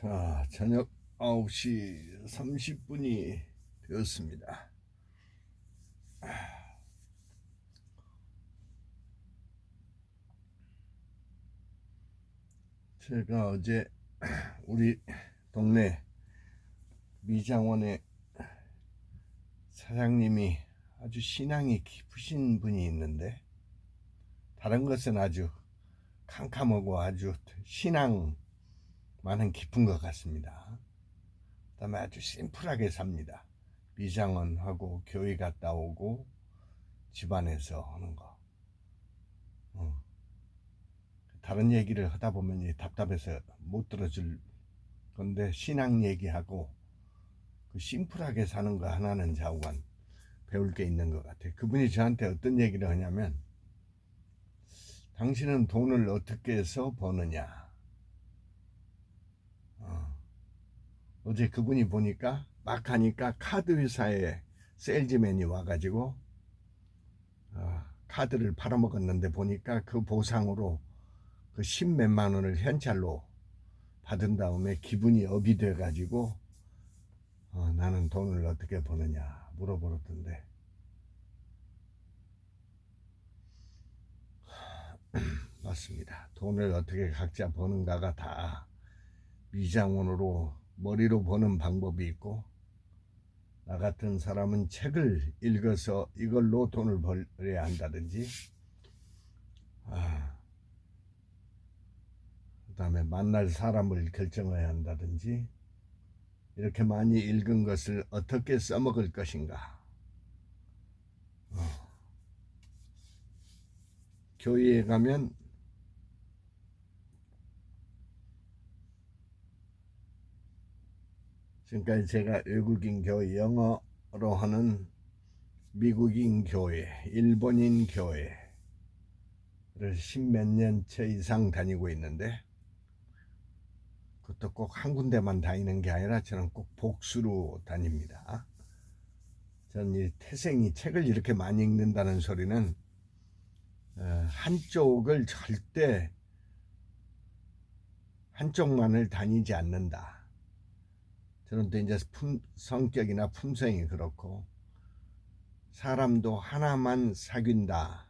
자, 저녁 9시 30분이 되었습니다. 제가 어제 우리 동네 미장원의 사장님이 아주 신앙이 깊으신 분이 있는데 다른 것은 아주 캄캄하고 아주 신앙 많은 깊은 것 같습니다. 그다음에 아주 심플하게 삽니다. 미장원하고 교회 갔다 오고 집안에서 하는 거. 어. 다른 얘기를 하다 보면 이 답답해서 못 들어줄 건데 신앙 얘기하고 그 심플하게 사는 거 하나는 좌우간 배울 게 있는 것 같아요. 그분이 저한테 어떤 얘기를 하냐면 당신은 돈을 어떻게 해서 버느냐. 어제 그분이 보니까 막 하니까 카드 회사에 세일즈맨이 와가지고 어, 카드를 팔아먹었는데 보니까 그 보상으로 그 십몇만 원을 현찰로 받은 다음에 기분이 업이 돼가지고 어, 나는 돈을 어떻게 버느냐 물어보던데 맞습니다. 돈을 어떻게 각자 버는가가 다 미장원으로 머리로 버는 방법이 있고 나 같은 사람은 책을 읽어서 이걸로 돈을 벌어야 한다든지 아, 그 다음에 만날 사람을 결정해야 한다든지 이렇게 많이 읽은 것을 어떻게 써먹을 것인가 어. 교회에 가면 지금까지 제가 외국인 교회 영어로 하는 미국인 교회, 일본인 교회를 십몇 년째 이상 다니고 있는데 그것도 꼭 한 군데만 다니는 게 아니라 저는 꼭 복수로 다닙니다. 전 이 태생이 책을 이렇게 많이 읽는다는 소리는 어, 한쪽을 절대 한쪽만을 다니지 않는다. 저는 또 이제 품, 성격이나 품성이 그렇고 사람도 하나만 사귄다.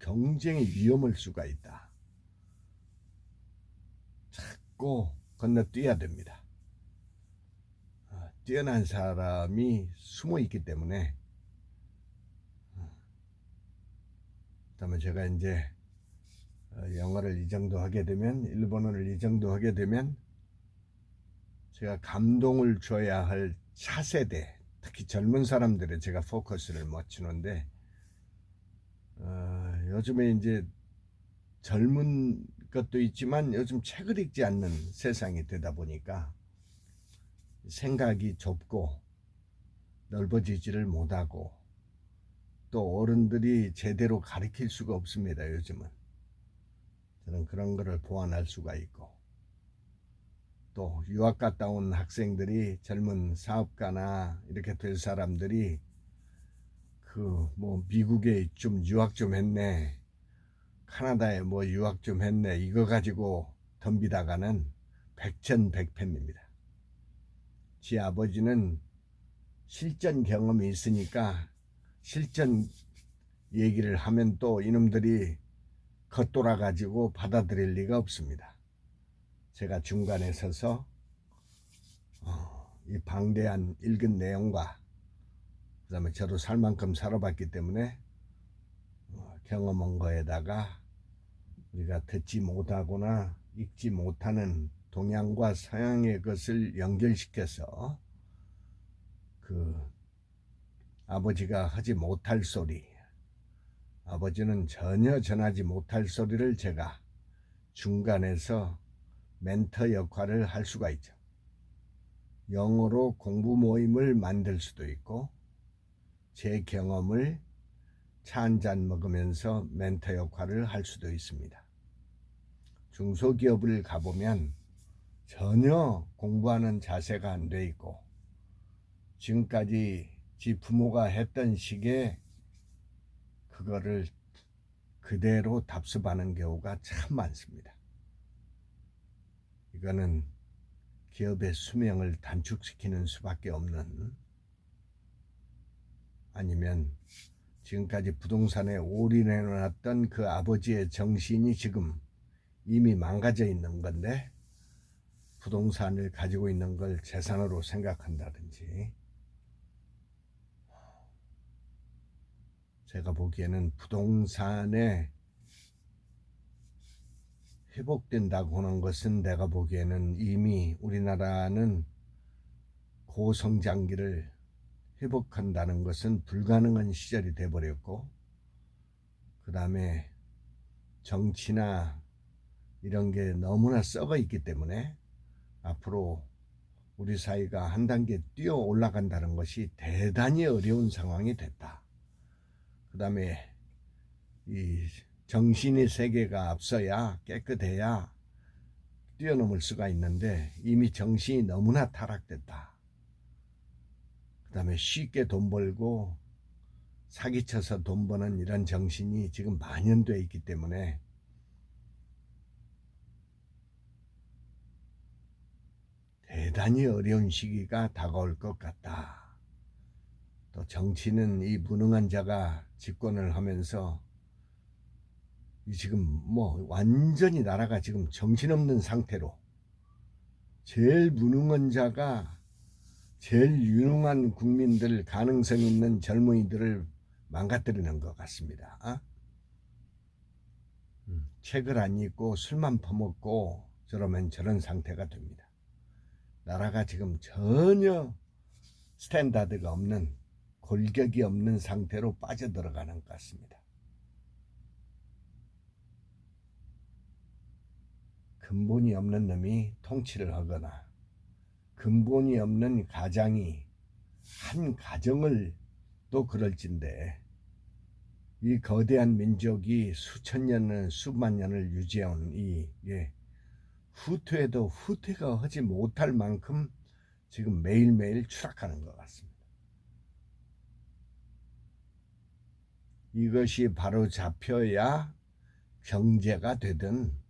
경쟁의 위험을 수가 있다. 자꾸 건너뛰어야 됩니다. 어, 뛰어난 사람이 숨어 있기 때문에 어, 그다음에 제가 이제 어, 영어를 이 정도 하게 되면 일본어를 이 정도 하게 되면 제가 감동을 줘야 할 차세대, 특히 젊은 사람들에 제가 포커스를 맞추는데, 어, 요즘에 이제 젊은 것도 있지만 요즘 책을 읽지 않는 세상이 되다 보니까 생각이 좁고 넓어지지를 못하고 또 어른들이 제대로 가르칠 수가 없습니다, 요즘은. 저는 그런 거를 보완할 수가 있고. 또 유학 갔다 온 학생들이 젊은 사업가나 이렇게 될 사람들이 그 뭐 미국에 좀 유학 좀 했네 카나다에 뭐 유학 좀 했네 이거 가지고 덤비다가는 백천백패입니다. 지 아버지는 실전 경험이 있으니까 실전 얘기를 하면 또 이놈들이 겉돌아 가지고 받아들일 리가 없습니다. 제가 중간에 서서 어, 이 방대한 읽은 내용과 그 다음에 저도 살 만큼 살아봤기 때문에 어, 경험한 거에다가 우리가 듣지 못하거나 읽지 못하는 동양과 서양의 것을 연결시켜서 그 아버지가 하지 못할 소리, 아버지는 전혀 전하지 못할 소리를 제가 중간에서 멘터 역할을 할 수가 있죠. 영어로 공부 모임을 만들 수도 있고 제 경험을 차 한 잔 먹으면서 멘터 역할을 할 수도 있습니다. 중소기업을 가보면 전혀 공부하는 자세가 안 돼 있고 지금까지 지 부모가 했던 식의 그거를 그대로 답습하는 경우가 참 많습니다. 이거는 기업의 수명을 단축시키는 수밖에 없는 아니면 지금까지 부동산에 올인해 놨던 그 아버지의 정신이 지금 이미 망가져 있는 건데 부동산을 가지고 있는 걸 재산으로 생각한다든지. 제가 보기에는 부동산에 회복된다고 하는 것은 내가 보기에는 이미 우리나라는 고성장기를 회복한다는 것은 불가능한 시절이 돼버렸고 그 다음에 정치나 이런 게 너무나 썩어 있기 때문에 앞으로 우리 사회가 한 단계 뛰어 올라간다는 것이 대단히 어려운 상황이 됐다. 그 다음에 이 정신의 세계가 앞서야 깨끗해야 뛰어넘을 수가 있는데 이미 정신이 너무나 타락됐다. 그 다음에 쉽게 돈 벌고 사기쳐서 돈 버는 이런 정신이 지금 만연되어 있기 때문에 대단히 어려운 시기가 다가올 것 같다. 또 정치는 이 무능한 자가 집권을 하면서 이 지금 뭐 완전히 나라가 지금 정신없는 상태로 제일 무능한 자가 제일 유능한 국민들 가능성 있는 젊은이들을 망가뜨리는 것 같습니다. 어? 음, 책을 안 읽고 술만 퍼먹고 저러면 저런 상태가 됩니다. 나라가 지금 전혀 스탠다드가 없는 골격이 없는 상태로 빠져들어가는 것 같습니다. 근본이 없는 놈이 통치를 하거나 근본이 없는 가장이 한 가정을 또 그럴진데 이 거대한 민족이 수천 년을 수만 년을 유지해온 이 예, 후퇴도 후퇴가 하지 못할 만큼 지금 매일매일 추락하는 것 같습니다. 이것이 바로 잡혀야 경제가 되든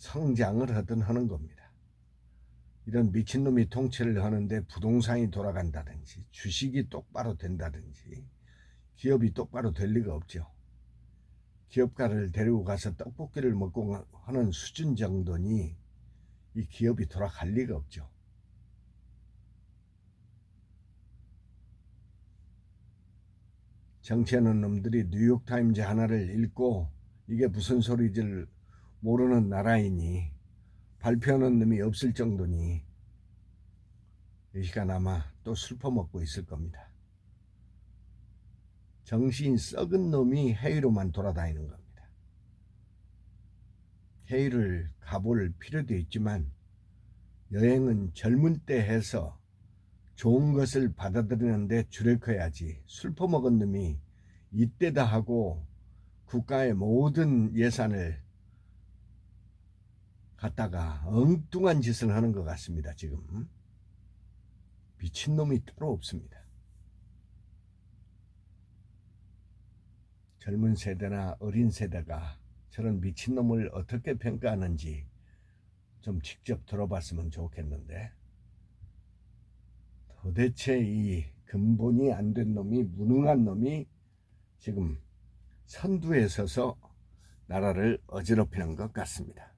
성장을 하든 하는 겁니다. 이런 미친놈이 통치를 하는데 부동산이 돌아간다든지 주식이 똑바로 된다든지 기업이 똑바로 될 리가 없죠. 기업가를 데리고 가서 떡볶이를 먹고 하는 수준 정도니 이 기업이 돌아갈 리가 없죠. 정치하는 놈들이 뉴욕타임즈 하나를 읽고 이게 무슨 소리를 모르는 나라이니 발표하는 놈이 없을 정도니 이 시간 아마 또 슬퍼 먹고 있을 겁니다. 정신 썩은 놈이 해외로만 돌아다니는 겁니다. 해외를 가볼 필요도 있지만 여행은 젊은 때 해서 좋은 것을 받아들이는데 줄을 커야지 술 퍼먹은 놈이 이때다 하고 국가의 모든 예산을 갖다가 엉뚱한 짓을 하는 것 같습니다 지금 미친놈이 따로 없습니다 젊은 세대나 어린 세대가 저런 미친놈을 어떻게 평가하는지 좀 직접 들어봤으면 좋겠는데 도대체 이 근본이 안 된 놈이 무능한 놈이 지금 선두에 서서 나라를 어지럽히는 것 같습니다.